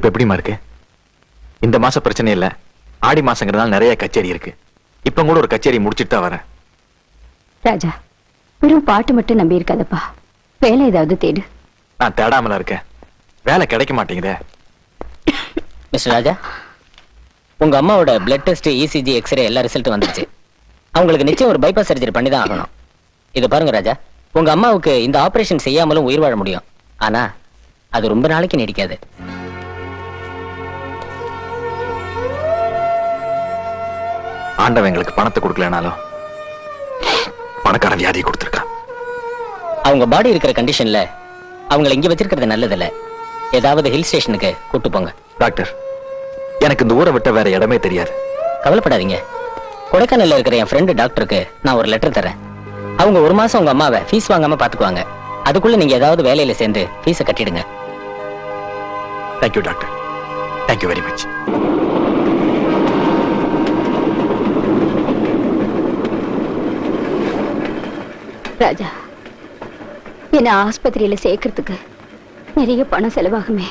இப்ப எப்படிமா இருக்கு? இந்த மாசம் பிரச்சனை இல்ல. ஆடி மாசங்கிறதுனால நிறைய கச்சேரி இருக்கு. இப்ப கூட ஒரு கச்சேரி முடிச்சிட்டு தான் வரேன். ராஜா வெறும் பாட்டு மட்டும் நம்பி இருக்காதப்பா. வேலை ஏதாவது தேடு. நான் தேடாமல இருக்கேன். வேலை கிடைக்க மாட்டேங்குதே. மிஸ்டர் ராஜா உங்க அம்மாவோட பிளட் டெஸ்ட் இசிஜி எக்ஸ்ரே எல்லா ரிசல்ட்டும் வந்துருச்சு. அவங்களுக்கு நிச்சயம் ஒரு பைபாஸ் சர்ஜரி பண்ணி தான் ஆகணும். இது பாருங்க ராஜா உங்க அம்மாவுக்கு இந்த ஆபரேஷன் செய்யாமலும் உயிர் வாழ முடியும். ஆனா அது ரொம்ப நாளைக்கு நீடிக்காது. ஆண்டவன் எங்களுக்கு பணத்தை கொடுக்கலனாலும் பணக்கார வியாதி கொடுத்துருக்கான். அவங்க பாடி இருக்கிற கண்டிஷன்ல அவங்கள இங்க வச்சிருக்கிறது நல்லதில்ல. ஏதாவது ஹில் ஸ்டேஷனுக்கு கூட்டு போங்க. டாக்டர் எனக்கு இந்த ஊரை விட்ட வேற இடமே தெரியாது. கவலைப்படாதீங்க. கொடைக்கானல்ல இருக்கிற என் ஃப்ரெண்டு டாக்டருக்கு நான் ஒரு லெட்டர் தரேன். அவங்க ஒரு மாசம் உங்க அம்மாவை ஃபீஸ் வாங்காம பாத்துக்குவாங்க. அதுக்குள்ள நீங்க ஏதாவது வேலையில சேர்ந்து ஃபீஸை கட்டிடுங்க. Thank you doctor thank you very much Raja. என்ன ஆஸ்பத்திரியில சேர்க்கறதுக்கு நிறைய பணம் செலவாகுமே.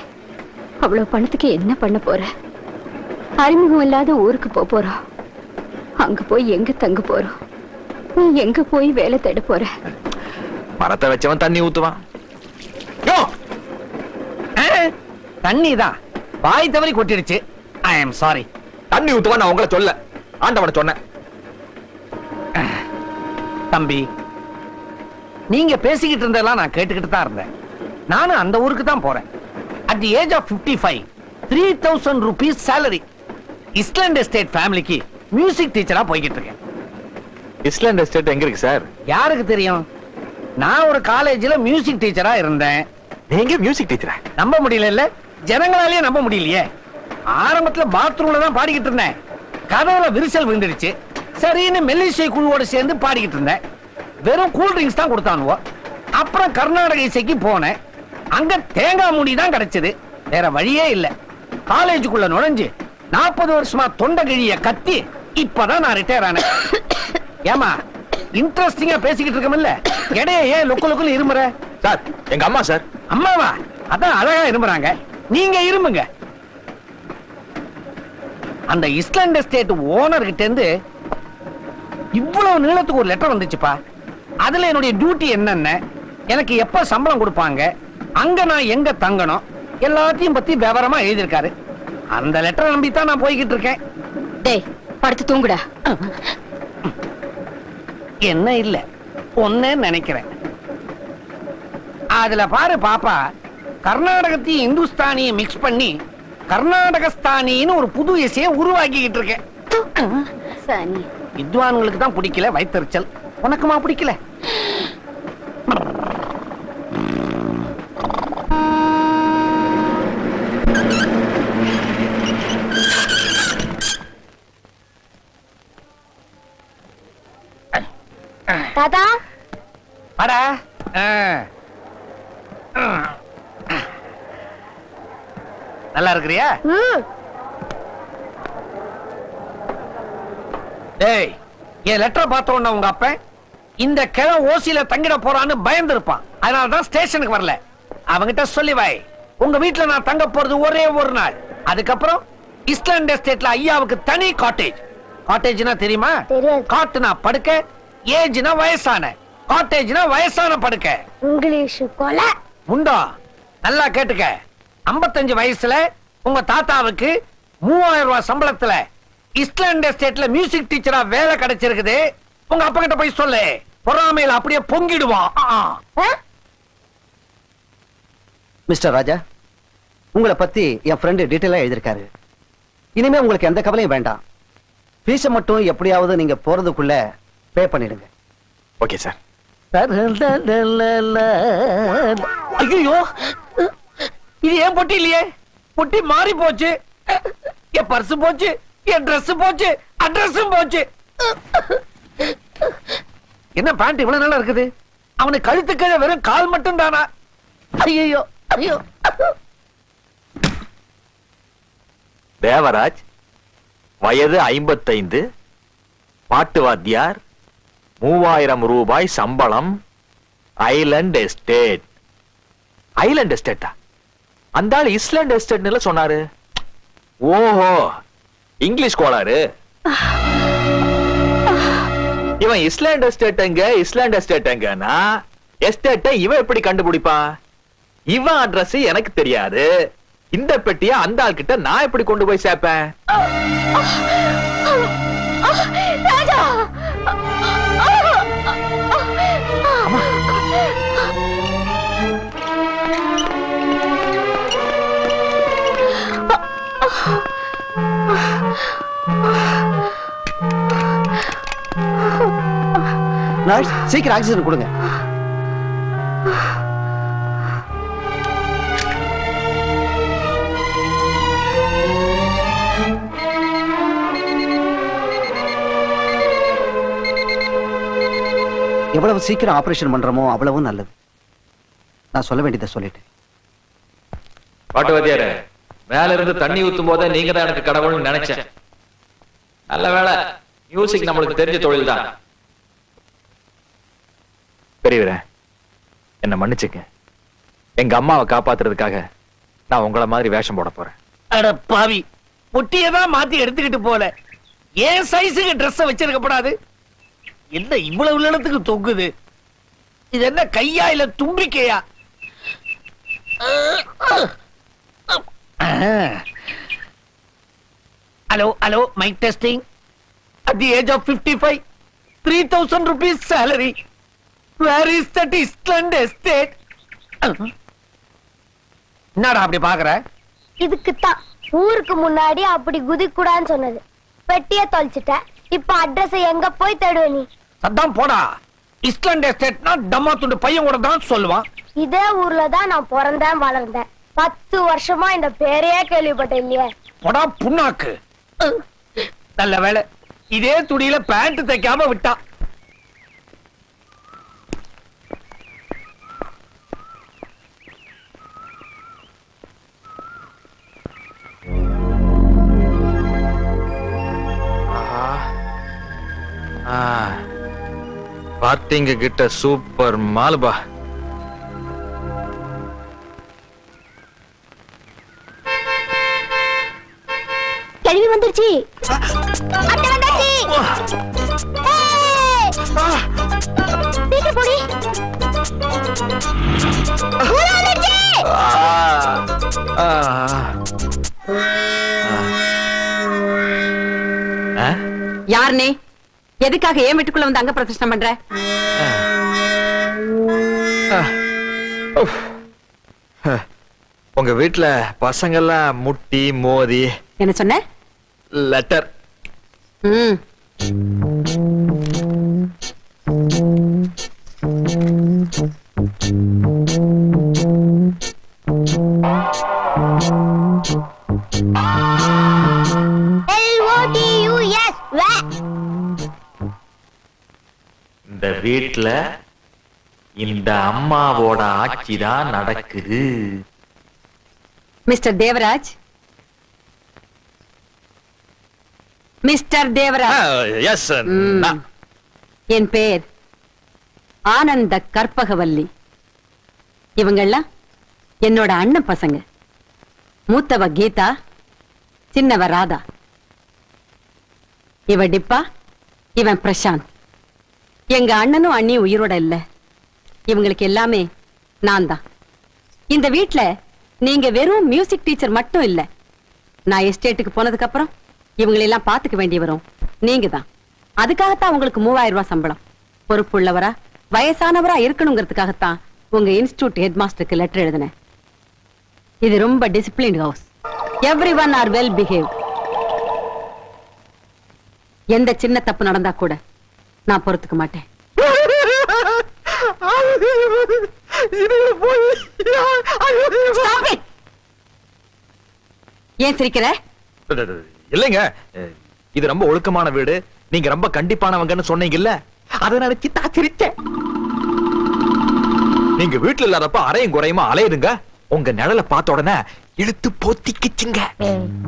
அவ்வளவு பணத்துக்கு என்ன பண்ண போற? அறிமுகம் இல்லாத ஊருக்கு போக போறோம். அங்க போய் எங்க தங்க போறோம்? நீ எங்க போய் வேலை தேட போற? மரத்தை வச்சவன் தண்ணி ஊத்துவான். தண்ணி தான் வாய் தவறி கொட்டிடுச்சு. ஐ எம் சாரி தண்ணி ஊத்துவான் நான் உங்களை சொல்ல. ஆண்டவனை சொன்னேன். தம்பி நீங்க பேசிக்கிட்டு இருந்ததெல்லாம் நான் கேட்டுக்கிட்டு தான் இருந்தேன். நானும் அந்த ஊருக்கு தான் போறேன். At the age of 55 five three thousand rupees salary island estate ஃபேமிலிக்கு மியூசிக் டீச்சரா போய்கிட்டு இருக்கேன். இஸ்லாண்ட் எஸ்டேட் எங்க இருக்கு சார் யாருக்கு தெரியும்? நான் ஒரு காலேஜ்ல மியூசிக் டீச்சரா இருந்தேன். நீங்க மியூசிக் டீச்சரா நம்ப முடியல இல்ல ஜனங்களாலேயே நம்ப முடியலையே. ஆரம்பத்துல பாத்ரூம்ல தான் பாடிக்கிட்டு இருந்தேன். கதவுல விரிசல் விழுந்துடுச்சு. சரின்னு மெல்லிசை குழுவோட சேர்ந்து பாடிக்கிட்டு இருந்தேன். வெறும் கூல் ட்ரிங்க்ஸ் தான் கொடுத்தானுவோ. அப்புறம் கர்நாடக இசைக்கு போனேன். அங்க தேங்காய் மூடி தான் கிடைச்சது. வேற வழியே இல்ல. காலேஜுக்குள்ள நுழைஞ்சு நாற்பது வருஷமா தொண்டை கிழிய கத்தி இப்பதான் நான் ரிட்டையர் ஆனேன். ஏமா இன்ட்ரெஸ்டிங்கா பேசிக்கிட்டு இருக்கமில்ல இடைய ஏன் லொக்கு லொக்குன்னு இருமுற சார் எங்க அம்மா சார். அம்மாவா? அதான் அழகா இருமுறாங்க நீங்க இருமுங்க அந்த இஸ்லாண்ட் எஸ்டேட் ஓனர் கிட்ட இருந்து இவ்வளவு நீளத்துக்கு ஒரு லெட்டர் வந்துச்சுப்பா. அதுல என்னுடைய டியூட்டி என்னென்ன எனக்கு எப்ப சம்பளம் கொடுப்பாங்க அங்க நான் எங்க தங்கணும் எல்லாத்தையும் பத்தி விவரமா எழுதியிருக்காரு. அந்த லெட்டரை நம்பி தான் நான் போய்கிட்டு இருக்கேன். டேய் படுத்து தூங்குடா. என்ன இல்ல ஒன்னு நினைக்கிறேன். அதுல பாரு பாப்பா கர்நாடகத்தையும் இந்துஸ்தானியும் மிக்ஸ் பண்ணி கர்நாடகஸ்தானின்னு ஒரு புது இசையை உருவாக்கிக்கிட்டு இருக்கேன். வித்வான்களுக்கு தான் பிடிக்கல வயிற்றுச்சல் உனக்குமா பிடிக்கல? தாத்தா? வாடா. நல்லா இருக்கிறியா? டேய் என் லெட்டர் பார்த்த உடனே உங்க அப்ப இந்த கிழ ஓசியில தங்கிட போறான்னு பயந்து இருப்பான் அதனால தான் ஸ்டேஷனுக்கு வரல. அவங்கிட்ட சொல்லி வை. உங்க வீட்ல நான் தங்க போறது ஒரே ஒரு நாள். அதுக்கப்புறம் இஸ்லாண்ட் எஸ்டேட்ல ஐயாவுக்கு தனி காட்டேஜ். காட்டேஜ்னா தெரியுமா. காட்டுனா படுக்க ஏஜ்னா வயசான. காட்டேஜ்னா வயசான படுக்க. இங்கிலீஷ் கொலை. முண்டா நல்லா கேட்டுக்க. 55 வயசுல உங்க தாத்தாவுக்கு மூவாயிரம் ரூபாய் சம்பளத்துல இஸ்லாண்ட் எஸ்டேட்ல மியூசிக் டீச்சரா வேலை கிடைச்சிருக்குது. உங்க அப்பா கிட்ட போய் சொல்லு. பொறாமையில அப்படியே பொங்கிடுவான். மிஸ்டர் ராஜா உங்களை பத்தி என் ஃப்ரெண்டு டீட்டெயிலா எழுதியிருக்காரு. இனிமே உங்களுக்கு எந்த கவலையும் வேண்டாம். ஃபீஸை மட்டும் எப்படியாவது நீங்க போறதுக்குள்ள பே பண்ணிடுங்க. ஓகே சார் ஐயோ இது ஏன் பொட்டி இல்லையே பொட்டி மாறி போச்சு என் பர்ஸ் போச்சு என் Dress போச்சு அட்ரஸும் போச்சு என்ன பேண்ட் இவ்வளவு நல்லா இருக்குது? அவனுக்கு கழுத்துக்கீழ வெறும் கால் மட்டும் தானா ஐயோ. ஐயோ தேவராஜ் வயது ஐம்பத்தைந்து பாட்டு வாத்தியார் மூவாயிரம் ரூபாய் சம்பளம் ஐலண்ட் எஸ்டேட். ஐலண்ட் எஸ்டேட்டா? அந்த ஆள் இஸ்லாண்ட் எஸ்டேட்னு சொன்னாரு? ஓஹோ இங்கிலீஷ் கோளாறு. இவன் இஸ்லாண்ட் எஸ்டேட் எங்க? இஸ்லாண்ட் எஸ்டேட் எங்கன்னா எஸ்டேட்டை இவன் எப்படி கண்டுபிடிப்பான் இவன் அட்ரஸ் எனக்கு தெரியாது. இந்த பெட்டிய அந்த ஆள் கிட்ட நான் எப்படி கொண்டு போய் சேர்ப்பேன்? நர்ஸ் சீக்கிரம் ஆக்சிஜன் கொடுங்க. எவ்வளவு சீக்கிரம் ஆபரேஷன் பண்றோமோ அவ்வளவும் நல்லது. நான் சொல்ல வேண்டியதை சொல்லிட்டேன். பாட்டுவாதியார மேல இருந்து தண்ணி ஊத்தும் போதே நீங்க தான் எனக்கு கடவுள்னு நினைச்சேன். நல்ல வேலை மியூசிக் நம்மளுக்கு தெரிஞ்ச தொழில் தான் பெரியவரே என்ன மன்னிச்சுங்க எங்க அம்மாவை காப்பாத்துறதுக்காக நான் உங்கள மாதிரி வேஷம் போட போறேன். அட பாவி பொட்டியை மாத்தி எடுத்துக்கிட்டு போல. ஏன் சைஸுக்கு ட்ரெஸ் வச்சிருக்கப்படாது? என்ன இவ்வளவு நிலத்துக்கு தொங்குது? இது என்ன கையா இல்ல தும்பிக்கையா? Hello hello mic testing at the age of fifty five three thousand rupees salary where is that island estate என்னடா அப்படி பாக்குற? இதுக்குத்தான். ஊருக்கு முன்னாடி அப்படி குதிக்கூடாதுன்னு சொன்னது. பெட்டிய தொலைச்சிட்ட. இப்ப அட்ரஸ் எங்க போய் தேடுவ நீ? அதான் போடா. இஸ்லாண்ட் எஸ்டேட்னா டம்மா துண்டு பையன் கூட தான் சொல்லுவான். இதே ஊர்ல தான் நான் பிறந்தேன் வளர்ந்தேன். பத்து வருஷமா இந்த பேரையே கேள்விப்பட்டேன் இல்லையே. போடா புண்ணாக்கு. நல்ல வேலை இதே துணியில பேண்ட் தைக்காம விட்டா பாத்தீங்க கிட்ட சூப்பர் மாலுபா. உள்ள வந்துருச்சு! யார் நீ எதுக்காக ஏன் வீட்டுக்குள்ள வந்து அங்க பிரதிஷ்டம் பண்ற? உங்க வீட்டுல பசங்கெல்லாம் முட்டி மோதி. என்ன சொன்ன? லெட்டர் ம். வீட்டுல இந்த அம்மாவோட ஆட்சி தான் நடக்குது. மிஸ்டர் தேவராஜ்? மிஸ்டர் தேவராஜ். என் பேர் ஆனந்த கற்பகவல்லி. இவங்கெல்லாம் என்னோட அண்ணன் பசங்க. மூத்தவ கீதா சின்னவ ராதா. இவ டிப்பா இவன் பிரசாந்த். எங்க அண்ணனும் அண்ணியும் உயிரோட இல்ல. இவங்களுக்கு எல்லாமே நான் தான் இந்த வீட்ல நீங்க வெறும் மியூசிக் டீச்சர் மட்டும் இல்ல. நான் எஸ்டேட்டுக்கு போனதுக்கு அப்புறம் இவங்களெல்லாம் பாத்துக்க வேண்டி வரும் நீங்க தான் அதுக்காகத்தான் உங்களுக்கு மூவாயிரம் ரூபாய் சம்பளம். பொறுப்புள்ளவரா வயசானவரா இருக்கணுங்கிறதுக்காகத்தான் உங்க இன்ஸ்டியூட் ஹெட் மாஸ்டருக்கு லெட்டர் எழுதினேன். இது ரொம்ப discipline house everyone are well behave எந்த சின்ன தப்பு நடந்தா கூட நான் பொறுத்துக்க மாட்டேன்! ஏன் சிரிக்கிற? இல்லைங்க. இது ரொம்ப ஒழுக்கமான வீடு. நீங்க ரொம்ப கண்டிப்பானவங்கன்னு சொன்னீங்கல்ல. அதை நினைச்சு தான் சிரிச்சேன். நீங்க வீட்டுல இல்லாதப்ப அரையும் குறையுமா அலையுதுங்க உங்க நிழலை பார்த்த உடனே இழுத்து போத்திக்கிச்சுங்க.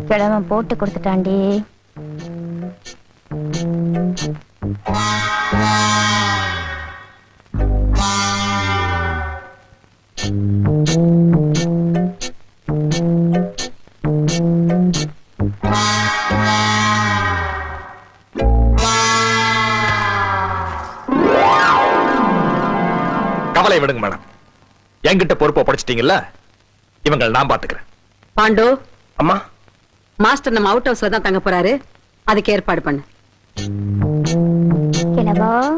கிழமை போட்டு கொடுத்துட்டாண்டி கவலை விடுங்க மேடம். என்கிட்ட பொறுப்பை படிச்சிட்டீங்கல்ல இவங்களை நான் பாத்துக்கிறேன். பாண்டு. அம்மா. மாஸ்டர் நம்ம அவுட் ஹவுஸ்ல தான் தங்க போறாரு. அதுக்கு ஏற்பாடு பண்ணு. கிழவா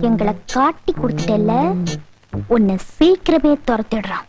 எங்களை காட்டி கொடுத்துட்டல உன்னை சீக்கிரமே துரத்திடுறான்.